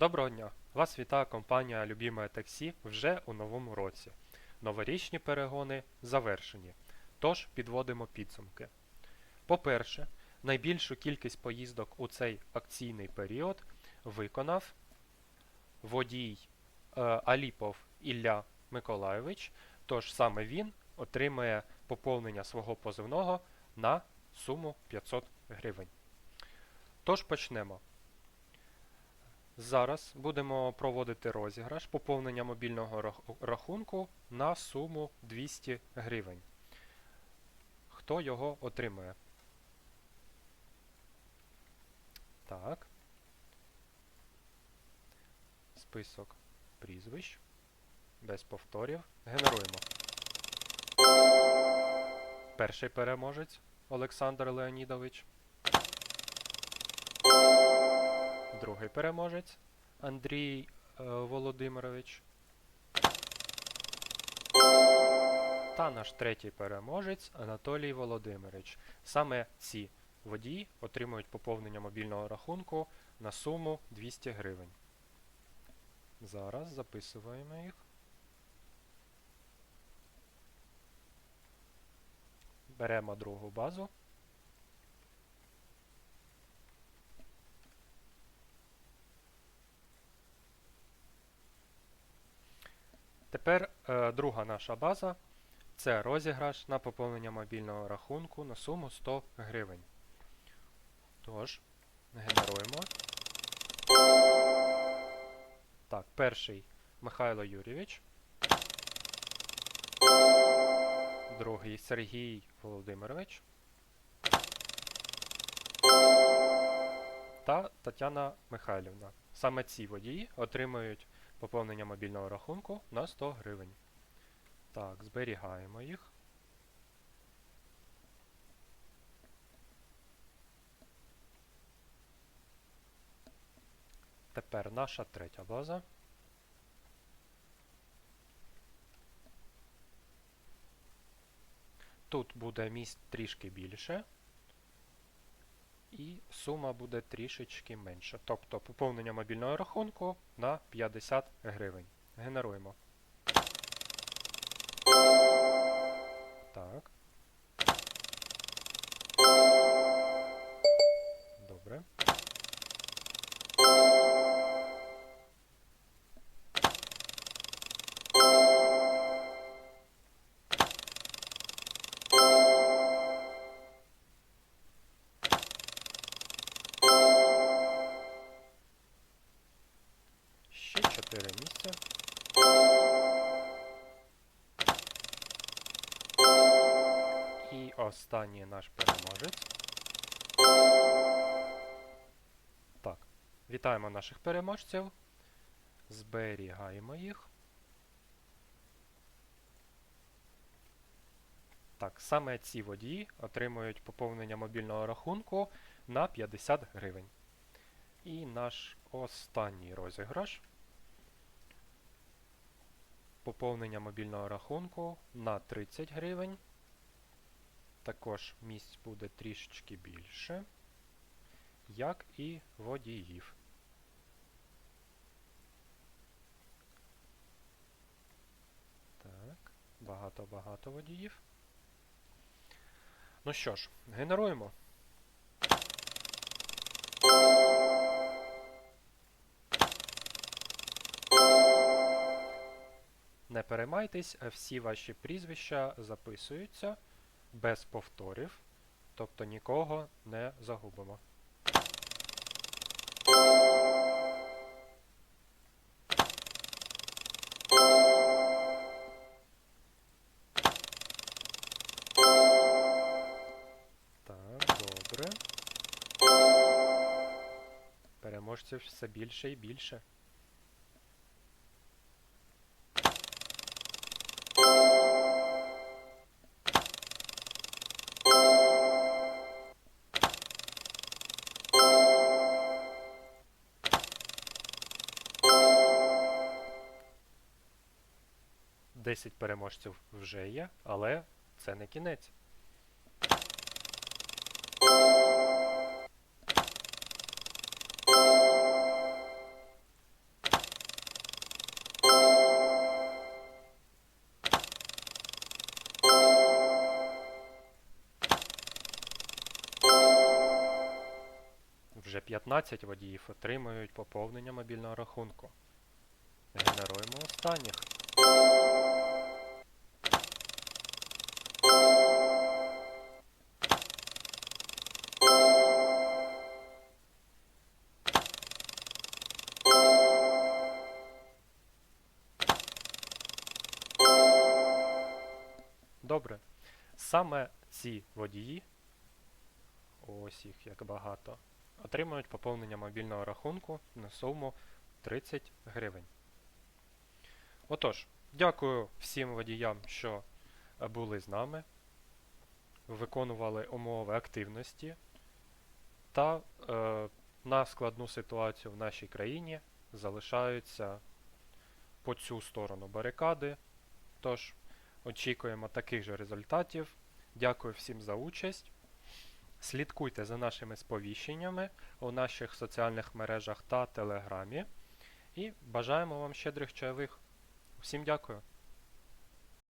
Доброго дня! Вас вітає компанія Любіме таксі вже у новому році. Новорічні перегони завершені. Тож підводимо підсумки. По-перше, найбільшу кількість поїздок у цей акційний період виконав водій е, Аліпов Ілля Миколайович, тож саме він отримає поповнення свого позивного на суму 500 гривень. Тож почнемо. Зараз будемо проводити розіграш поповнення мобільного рахунку на суму 200 гривень. Хто його отримує? Так. Список прізвищ. Без повторів. Генеруємо. Перший переможець Олександр Леонідович. Другий переможець Андрій е, Володимирович. Та наш третій переможець Анатолій Володимирович. Саме ці водії отримують поповнення мобільного рахунку на суму 200 гривень. Зараз записуємо їх. Беремо другу базу. Тепер е, друга наша база це розіграш на поповнення мобільного рахунку на суму 100 гривень. Тож, генеруємо. Так, перший Михайло Юрійович. Другий Сергій Володимирович. Та Тетяна Михайлівна. Саме ці водії отримують поповнення мобільного рахунку на 100 гривень. Так, зберігаємо їх. Тепер наша третя база. Тут буде місць трішки більше. І сума буде трішечки менша. Тобто поповнення мобільного рахунку на 50 гривень. Генеруємо. 4. І останній наш переможець. Так, вітаємо наших переможців. Зберігаємо їх. Так, саме ці водії отримують поповнення мобільного рахунку на 50 гривень. І наш останній розіграш. Поповнення мобільного рахунку на 30 гривень. Також місць буде трішечки більше, як і водіїв. Так, багато-багато водіїв. Ну що ж, генеруємо. Не переймайтесь, е, всі ваші прізвища записуються без повторів, тобто нікого не загубимо. Так, все більше і більше. 10 переможців вже є, але це не кінець. Вже 15 водіїв отримують поповнення мобільного рахунку. Генеруємо останніх. Добре. Саме ці водії, ось їх як багато, отримують поповнення мобільного рахунку на суму 30 гривень. Отож, дякую всім водіям, що були з нами, виконували умови активності та е, на складну ситуацію в нашій країні залишаються по цю сторону барикади. Тож, очікуємо таких же результатів. Дякую всім за участь. Слідкуйте за нашими сповіщеннями у наших соціальних мережах та телеграмі. І бажаємо вам щедрих чайових. Всім дякую!